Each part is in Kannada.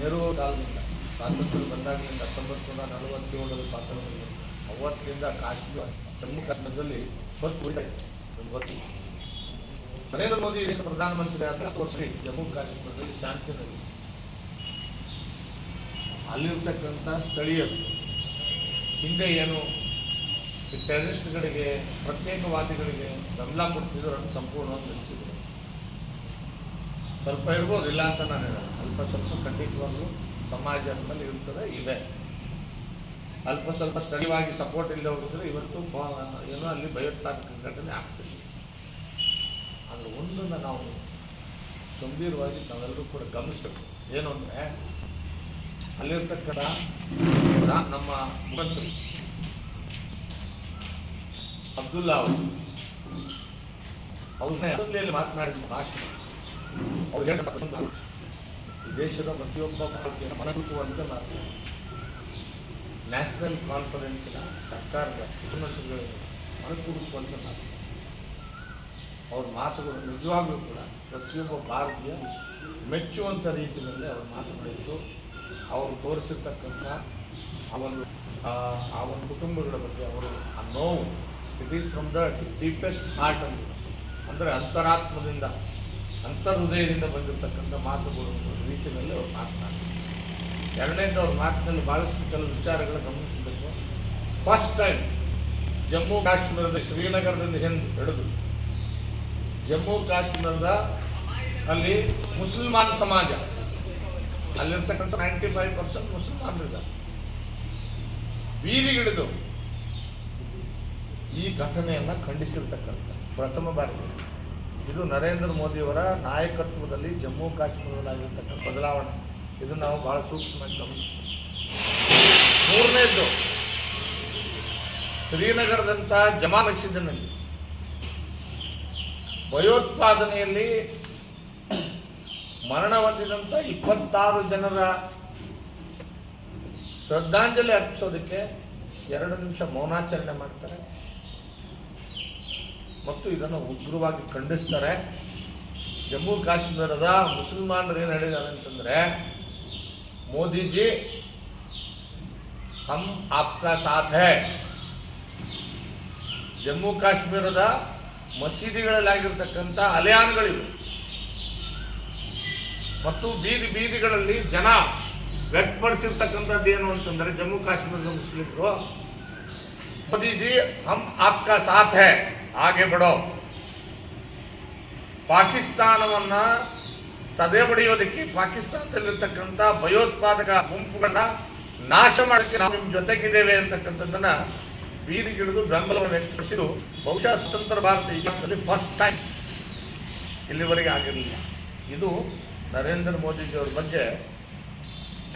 ನೆಹರು ಕಾಲದಿಂದ ಸ್ವಾತಂತ್ರ್ಯ ಬಂದಾಗಲಿಂದ ಹತ್ತೊಂಬತ್ತು ನೂರ ನಲವತ್ತೇಳರ ಸ್ವಾತಂತ್ರ್ಯ ಅವತ್ತರಿಂದ ಕಾಶ್ಮೀರ, ಜಮ್ಮು ಕಾಶ್ಮೀರದಲ್ಲಿ ಹೊತ್ತು ಇದೆ. ಗೊತ್ತು. ನರೇಂದ್ರ ಮೋದಿ ಪ್ರಧಾನಮಂತ್ರಿ ಆದ ತೋರಿಸಿ ಜಮ್ಮು ಕಾಶ್ಮೀರದಲ್ಲಿ ಶಾಂತಿ ನಡೆಯಿತು ಅಲ್ಲಿರ್ತಕ್ಕಂಥ ಸ್ಥಳೀಯರು ಹಿಂದೆ ಏನು ಟೆರರಿಸ್ಟ್ಗಳಿಗೆ ಪ್ರತ್ಯೇಕವಾದಿಗಳಿಗೆ ಬೆಂಬಲ ಕೊಡ್ತಿದ್ರು ಸಂಪೂರ್ಣವಾಗಿ ನಿಲ್ಲಿಸಿದ್ರು ಸ್ವಲ್ಪ ಇರ್ಬೋದು ಇಲ್ಲ ಅಂತ ನಾನು ಹೇಳೋದು ಅಲ್ಪ ಸ್ವಲ್ಪ ಖಂಡಿತವಾಗ್ಲೂ ಸಮಾಜ ಅಂತಲ್ಲಿ ಇರ್ತದೆ, ಇದೆ. ಅಲ್ಪ ಸ್ವಲ್ಪ ಸ್ಥಳೀಯವಾಗಿ ಸಪೋರ್ಟ್ ಇಲ್ಲದೆ ಹೋಗಿದ್ರೆ ಇವತ್ತು ಏನೋ ಅಲ್ಲಿ ಭಯೋತ್ಪಾದಕ ಘಟನೆ ಆಗ್ತದೆ. ಆದರೆ ಒಂದನ್ನು ನಾವು ಗಂಭೀರವಾಗಿ ನಾವೆಲ್ಲರೂ ಕೂಡ ಗಮನಿಸಬೇಕು. ಏನು ಅಂದರೆ, ಅಲ್ಲಿರ್ತಕ್ಕಂಥ ನಮ್ಮ ಮುಖ್ಯಮಂತ್ರಿ ಅಬ್ದುಲ್ಲಾ ಅವರು, ಅವ್ರನ್ನ ಮಾತನಾಡಿದ ಭಾಷಣ. ಅವ್ರು ಹೇಳಿದ ಈ ದೇಶದ ಪ್ರತಿಯೊಬ್ಬ ಭಾರತೀಯ ಮನಗುಟ್ಟುವಂತೆ ಮಾತು ನ್ಯಾಷನಲ್ ಕಾನ್ಫರೆನ್ಸಿನ ಸರ್ಕಾರದ ಮುಖ್ಯಮಂತ್ರಿಗಳಿಗೆ ಮನಗುಡುಕುವಂತೆ ಮಾತು ಅವ್ರ ಮಾತುಗಳು ನಿಜವಾಗ್ಲೂ ಕೂಡ ಪ್ರತಿಯೊಬ್ಬ ಭಾರತೀಯ ಮೆಚ್ಚುವಂಥ ರೀತಿಯಲ್ಲಿ ಅವ್ರ ಮಾತುಗಳಿದ್ದು ಅವರು ತೋರಿಸಿರ್ತಕ್ಕಂಥ ಆ ಒಂದು ಆ ಒಂದು ಕುಟುಂಬಗಳ ಬಗ್ಗೆ ಅವರು ಆ ನೋವು it is from the deepest heart ಅಂತ ಅಂದರೆ ಅಂತರಾತ್ಮದಿಂದ ಅಂತರ್ಹೃದಯದಿಂದ ಬಂದಿರತಕ್ಕಂಥ ಮಾತುಗಳು ಒಂದು ರೀತಿಯಲ್ಲಿ ಅವ್ರು ಮಾತನಾಡ್ತಾರೆ ಎರಡನೇದು ಅವ್ರ ಮಾತಿನಲ್ಲಿ ಭಾಳಷ್ಟು ಕೆಲವು ವಿಚಾರಗಳ ಗಮನಿಸಬೇಕು. ಫಸ್ಟ್ ಟೈಮ್ ಜಮ್ಮು ಕಾಶ್ಮೀರದ ಶ್ರೀನಗರದಿಂದ ಹಿಂದೆ ಹಿಡಿದು ಜಮ್ಮು ಕಾಶ್ಮೀರದ ಅಲ್ಲಿ ಮುಸಲ್ಮಾನ್ ಸಮಾಜ, ಅಲ್ಲಿರ್ತಕ್ಕಂಥ ನೈಂಟಿ ಫೈವ್ ಪರ್ಸೆಂಟ್ ಮುಸಲ್ಮಾನರಿದ್ದಾರೆ ಬೀದಿಗಿಡಿದು ಈ ಘಟನೆಯನ್ನು ಖಂಡಿಸಿರ್ತಕ್ಕಂಥ ಪ್ರಥಮ ಬಾರಿಗೆ. ಇದು ನರೇಂದ್ರ ಮೋದಿಯವರ ನಾಯಕತ್ವದಲ್ಲಿ ಜಮ್ಮು ಕಾಶ್ಮೀರದಲ್ಲಾಗಿರ್ತಕ್ಕಂಥ ಬದಲಾವಣೆ. ಇದು ನಾವು ಬಹಳ ಸೂಕ್ಷ್ಮವಾಗಿ ಗಮನಿಸ್ತೀವಿ ಮೂರನೇದ್ದು, ಶ್ರೀನಗರದಂಥ ಜಮಾ ಮಸೀದಿನಲ್ಲಿ ಭಯೋತ್ಪಾದನೆಯಲ್ಲಿ ಮರಣ ಹೊಂದಿದಂಥ ಇಪ್ಪತ್ತಾರು ಜನರ ಶ್ರದ್ಧಾಂಜಲಿ ಅರ್ಪಿಸೋದಕ್ಕೆ ಎರಡು ನಿಮಿಷ ಮೌನಾಚರಣೆ ಮಾಡ್ತಾರೆ. ಮತ್ತು ಇದನ್ನು ಉಗ್ರವಾಗಿ ಖಂಡಿಸ್ತಾರೆ. ಜಮ್ಮು ಕಾಶ್ಮೀರದ ಮುಸಲ್ಮಾನರು ಏನು ಹೇಳಿದ್ದಾರೆ ಅಂತಂದರೆ, ಮೋದಿಜಿ, ಹಮ್ ಆಪ್ಕಾ ಸಾಥ್ ಜಮ್ಮು ಕಾಶ್ಮೀರದ ಮಸೀದಿಗಳಲ್ಲಾಗಿರ್ತಕ್ಕಂಥ ಅಲಿಯಾನ್ಗಳಿವೆ. ಮತ್ತು ಬೀದಿ ಬೀದಿಗಳಲ್ಲಿ ಜನ ವ್ಯಕ್ತಪಡಿಸಿರ್ತಕ್ಕಂಥದ್ದು ಏನು ಅಂತಂದರೆ ಜಮ್ಮು ಕಾಶ್ಮೀರದ ಮುಸ್ಲಿಮರು, ಮೋದಿಜಿ ಹಮ್ ಆಪ್ಕಾ ಸಾಥ್ ಆಗೆ ಬಿಡೋ. ಪಾಕಿಸ್ತಾನವನ್ನ ಸದೆ ಬಡಿಯೋದಕ್ಕೆ ಪಾಕಿಸ್ತಾನದಲ್ಲಿರ್ತಕ್ಕಂಥ ಭಯೋತ್ಪಾದಕ ಗುಂಪುಗಳನ್ನ ನಾಶ ಮಾಡೋಕ್ಕೆ ನಾವು ನಿಮ್ಮ ಜೊತೆಗಿದ್ದೇವೆ ಅಂತಕ್ಕಂಥದ್ದನ್ನ ಬೀದಿಗಿಳಿದು ಬೆಂಬಲವನ್ನು ವ್ಯಕ್ತಪಡಿಸಿದ್ದು ಬಹುಶಃ ಸ್ವತಂತ್ರ ಭಾರತ ಇತಿಹಾಸದಲ್ಲಿ ಫಸ್ಟ್ ಟೈಮ್ ಇಲ್ಲಿವರೆಗೆ ಆಗಿರಲಿಲ್ಲ. ಇದು ನರೇಂದ್ರ ಮೋದಿಜಿಯವ್ರ ಬಗ್ಗೆ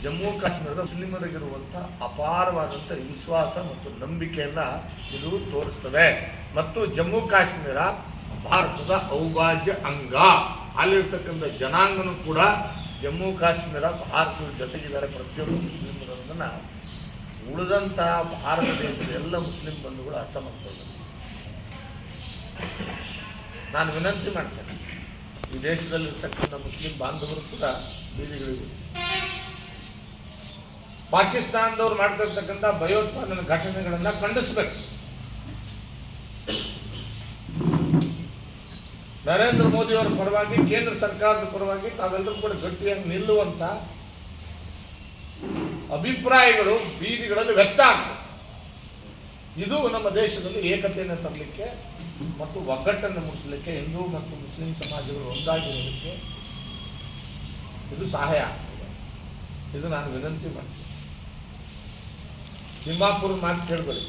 ಜಮ್ಮು ಕಾಶ್ಮೀರದ ಮುಸ್ಲಿಮರಿಗಿರುವಂಥ ಅಪಾರವಾದಂಥ ವಿಶ್ವಾಸ ಮತ್ತು ನಂಬಿಕೆಯನ್ನು ಇದು ತೋರಿಸ್ತದೆ. ಮತ್ತು ಜಮ್ಮು ಕಾಶ್ಮೀರ ಭಾರತದ ಅವಿಭಾಜ್ಯ ಅಂಗ. ಅಲ್ಲಿರ್ತಕ್ಕಂಥ ಜನಾಂಗನೂ ಕೂಡ ಜಮ್ಮು ಕಾಶ್ಮೀರ ಭಾರತದ ಜೊತೆಗಿದ್ದಾರೆ. ಪ್ರತಿಯೊಬ್ಬರು ಮುಸ್ಲಿಮರನ್ನ ಉಳಿದಂಥ ಭಾರತ ದೇಶದ ಎಲ್ಲ ಮುಸ್ಲಿಂ ಬಂಧುಗಳು ಅರ್ಥ ಮಾಡ್ಕೊಳ್ತಾರೆ ನಾನು ವಿನಂತಿ ಮಾಡ್ತೇನೆ. ಈ ದೇಶದಲ್ಲಿರ್ತಕ್ಕಂಥ ಮುಸ್ಲಿಂ ಬಾಂಧವರು ಕೂಡ ಬೀದಿಗಳಿವೆ. ಪಾಕಿಸ್ತಾನದವ್ರು ಮಾಡ್ತಿರ್ತಕ್ಕಂಥ ಭಯೋತ್ಪಾದನೆ ಘಟನೆಗಳನ್ನು ಖಂಡಿಸ್ಬೇಕು. ನರೇಂದ್ರ ಮೋದಿಯವರ ಪರವಾಗಿ, ಕೇಂದ್ರ ಸರ್ಕಾರದ ಪರವಾಗಿ ತಾವೆಲ್ಲರೂ ಕೂಡ ಗಟ್ಟಿಯಾಗಿ ನಿಲ್ಲುವಂತ ಅಭಿಪ್ರಾಯಗಳು, ಬೀದಿಗಳಲ್ಲಿ ವ್ಯಕ್ತ ಆಗ್ತವೆ. ಇದು ನಮ್ಮ ದೇಶದಲ್ಲಿ ಏಕತೆಯನ್ನು ತರಲಿಕ್ಕೆ ಮತ್ತು ಒಗ್ಗಟ್ಟನ್ನು ಮೂಡಿಸಲಿಕ್ಕೆ ಹಿಂದೂ ಮತ್ತು ಮುಸ್ಲಿಂ ಸಮಾಜಗಳು ಒಂದಾಗಿರೋದಕ್ಕೆ ಇದು ಸಹಾಯ ಆಗ್ತದೆ. ಇದು ನಾನು ವಿನಂತಿ ಮಾಡ್ತೀನಿ. ತಿಮ್ಮಾಪುರ ಮಾತು ಕೇಳಬೇಡಿ.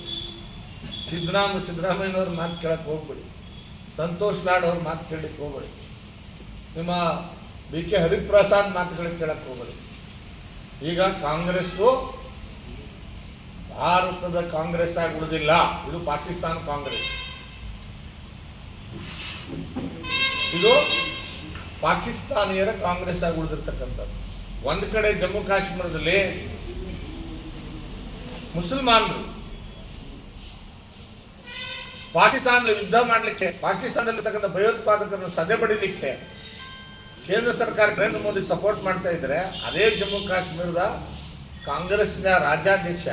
ಸಿದ್ದರಾಮ ಸಿದ್ದರಾಮಯ್ಯನವ್ರ ಮಾತು ಕೇಳಕ್ಕೆ ಹೋಗ್ಬೇಡಿ. ಸಂತೋಷ್ ಲಾಡ್ ಅವ್ರ ಮಾತು ಕೇಳಲಿಕ್ಕೆ ಹೋಗ್ಬೇಡಿ. ನಿಮ್ಮ ಬಿ ಕೆ ಹರಿಪ್ರಸಾದ್ ಮಾತುಗಳಿಗೆ ಕೇಳಕ್ಕೆ ಹೋಗ್ಬೇಡಿ. ಈಗ ಕಾಂಗ್ರೆಸ್ಸು ಭಾರತದ ಕಾಂಗ್ರೆಸ್ ಆಗಿ ಉಳಿದಿಲ್ಲ ಇದು ಪಾಕಿಸ್ತಾನ ಕಾಂಗ್ರೆಸ್. ಇದು ಪಾಕಿಸ್ತಾನಿಯರ ಕಾಂಗ್ರೆಸ್ ಆಗಿ ಉಳಿದಿರ್ತಕ್ಕಂಥದ್ದು ಒಂದು ಕಡೆ ಜಮ್ಮು ಕಾಶ್ಮೀರದಲ್ಲಿ ಮುಸಲ್ಮಾನರು ಪಾಕಿಸ್ತಾನ ಯುದ್ಧ ಮಾಡಲಿಕ್ಕೆ ಪಾಕಿಸ್ತಾನದಲ್ಲಿರ್ತಕ್ಕಂಥ ಭಯೋತ್ಪಾದಕರನ್ನು ಸದೆ ಪಡೀಲಿಕ್ಕೆ ಕೇಂದ್ರ ಸರ್ಕಾರ ನರೇಂದ್ರ ಮೋದಿ ಸಪೋರ್ಟ್ ಮಾಡ್ತಾ ಇದ್ರೆ, ಅದೇ ಜಮ್ಮು ಕಾಶ್ಮೀರದ ಕಾಂಗ್ರೆಸ್ನ ರಾಜ್ಯಾಧ್ಯಕ್ಷ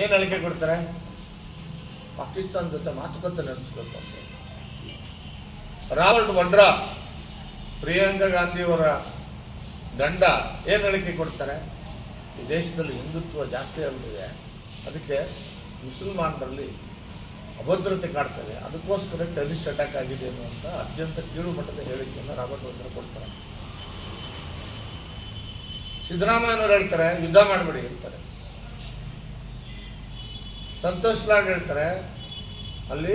ಏನು ಹೇಳಿಕೆ ಕೊಡ್ತಾರೆ? ಪಾಕಿಸ್ತಾನ ಜೊತೆ ಮಾತುಕತೆ ನಡೆಸಬೇಕು ಅಂತ. ರಾಹುಲ್ ವಡ್ರಾ, ಪ್ರಿಯಾಂಕಾ ಗಾಂಧಿಯವರ ಗಂಡ ಏನು ಹೇಳಿಕೆ ಕೊಡ್ತಾರೆ? ಈ ದೇಶದಲ್ಲಿ ಹಿಂದುತ್ವ ಜಾಸ್ತಿ ಆಗಿದೆ. ಅದಕ್ಕೆ ಮುಸಲ್ಮಾನರಲ್ಲಿ ಅಭದ್ರತೆ ಕಾಡ್ತದೆ. ಅದಕ್ಕೋಸ್ಕರ ಟೆರರಿಸ್ಟ್ ಅಟ್ಯಾಕ್ ಆಗಿದೆ ಅನ್ನುವಂಥ ಅತ್ಯಂತ ಕೀಳು ಮಟ್ಟದ ಹೇಳಿಕೆಯನ್ನು ರಾಬರ್ಟ್ ವದ್ರಾ ಕೊಡ್ತಾರೆ. ಸಿದ್ದರಾಮಯ್ಯನವರು ಹೇಳ್ತಾರೆ, ಯುದ್ಧ ಮಾಡಬೇಡಿ ಹೇಳ್ತಾರೆ. ಸಂತೋಷ್ ಲಾಡ್ ಹೇಳ್ತಾರೆ, ಅಲ್ಲಿ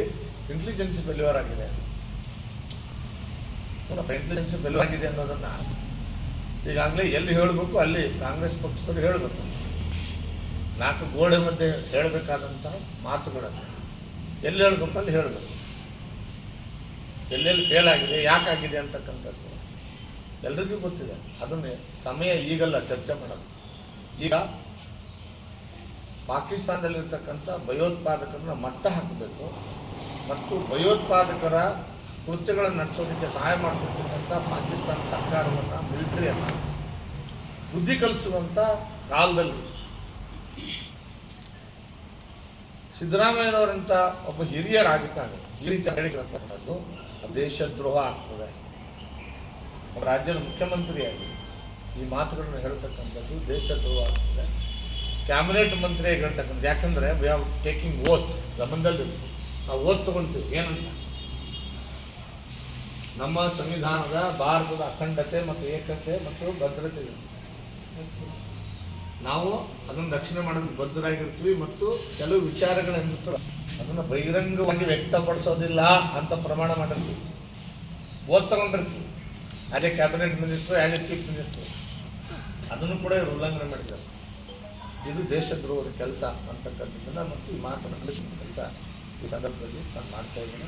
ಇಂಟೆಲಿಜೆನ್ಸ್ ಫೆಲ್ಯೂರ್ ಆಗಿದೆ. ಇಂಟೆಲಿಜೆನ್ಸ್ ಫೆಲ್ಯೂರ್ ಆಗಿದೆ ಅನ್ನೋದನ್ನ ಈಗಾಗಲೇ ಎಲ್ಲಿ ಹೇಳಬೇಕು ಅಲ್ಲಿ ಕಾಂಗ್ರೆಸ್ ಪಕ್ಷದವರು ಹೇಳಬೇಕು. ನಾಲ್ಕು ಗೋಡೆ ಮಧ್ಯೆ ಹೇಳಬೇಕಾದಂಥ ಮಾತುಗಳನ್ನು ಎಲ್ಲಿ ಹೇಳಬೇಕು ಅಲ್ಲಿ ಹೇಳಬೇಕು. ಎಲ್ಲೆಲ್ಲಿ ಫೇಲ್ ಆಗಿದೆ ಯಾಕಾಗಿದೆ ಅಂತಕ್ಕಂಥದ್ದು ಎಲ್ರಿಗೂ ಗೊತ್ತಿದೆ. ಅದನ್ನೇ ಸಮಯ ಈಗಲ್ಲ ಚರ್ಚೆ ಮಾಡೋದು. ಈಗ ಪಾಕಿಸ್ತಾನದಲ್ಲಿರ್ತಕ್ಕಂಥ ಭಯೋತ್ಪಾದಕರನ್ನ ಮಟ್ಟ ಹಾಕಬೇಕು ಮತ್ತು ಭಯೋತ್ಪಾದಕರ ಕೃತ್ಯಗಳನ್ನು ನಡೆಸೋದಕ್ಕೆ ಸಹಾಯ ಮಾಡ್ತಿರ್ತಕ್ಕಂಥ ಪಾಕಿಸ್ತಾನ ಸರ್ಕಾರವನ್ನು, ಮಿಲಿಟರಿಯನ್ನು ಬುದ್ಧಿ ಕಲಿಸುವಂಥ ಕಾಲದಲ್ಲಿ ಸಿದ್ದರಾಮಯ್ಯನವರಂಥ ಒಬ್ಬ ಹಿರಿಯ ರಾಜಕಾರಣಿ, ಈ ರೀತಿ ಹೇಳಿರ್ತಕ್ಕಂಥದ್ದು ದೇಶದ್ರೋಹ ಆಗ್ತದೆ. ರಾಜ್ಯದ ಮುಖ್ಯಮಂತ್ರಿಯಾಗಿ ಈ ಮಾತುಗಳನ್ನು ಹೇಳ್ತಕ್ಕಂಥದ್ದು ದೇಶದ್ರೋಹ ಆಗ್ತದೆ. ಕ್ಯಾಬಿನೆಟ್ ಮಂತ್ರಿಯಾಗಿ ಹೇಳ್ತಕ್ಕಂಥದ್ದು. ಯಾಕಂದರೆ ವಿ ಆರ್ ಟೇಕಿಂಗ್ ಓತ್ ಗಮನದಲ್ಲಿ ನಾವು ಓತ್ ತಗೊಂತೀವಿ. ಏನಂತ? ನಮ್ಮ ಸಂವಿಧಾನದ ಭಾರತದ ಅಖಂಡತೆ ಮತ್ತು ಏಕತೆ ಮತ್ತು ಭದ್ರತೆ ನಾವು ಅದನ್ನು ರಕ್ಷಣೆ ಮಾಡೋದಕ್ಕೆ ಬದ್ಧರಾಗಿರ್ತೀವಿ ಮತ್ತು ಕೆಲವು ವಿಚಾರಗಳನ್ನು ಅದನ್ನು ಬಹಿರಂಗವಾಗಿ ವ್ಯಕ್ತಪಡಿಸೋದಿಲ್ಲ ಅಂತ ಪ್ರಮಾಣ ಮಾಡಿರ್ತೀವಿ. ಓದ್ ತಗೊಂಡಿರ್ತೀವಿ as a cabinet minister as a chief minister ಅದನ್ನು ಕೂಡ ಉಲ್ಲಂಘನೆ ಮಾಡಿದ್ದಾರೆ. ಇದು ದೇಶದ್ರೋಹದ ಕೆಲಸ ಅಂತಕ್ಕಂಥದ್ದನ್ನು ಮತ್ತು ಈ ಮಾತನ್ನು ತಿಳಿಸ್ತಕ್ಕಂಥ ಈ ಸಂದರ್ಭದಲ್ಲಿ ನಾನು ಮಾಡ್ತಾ ಇದ್ದೀನಿ.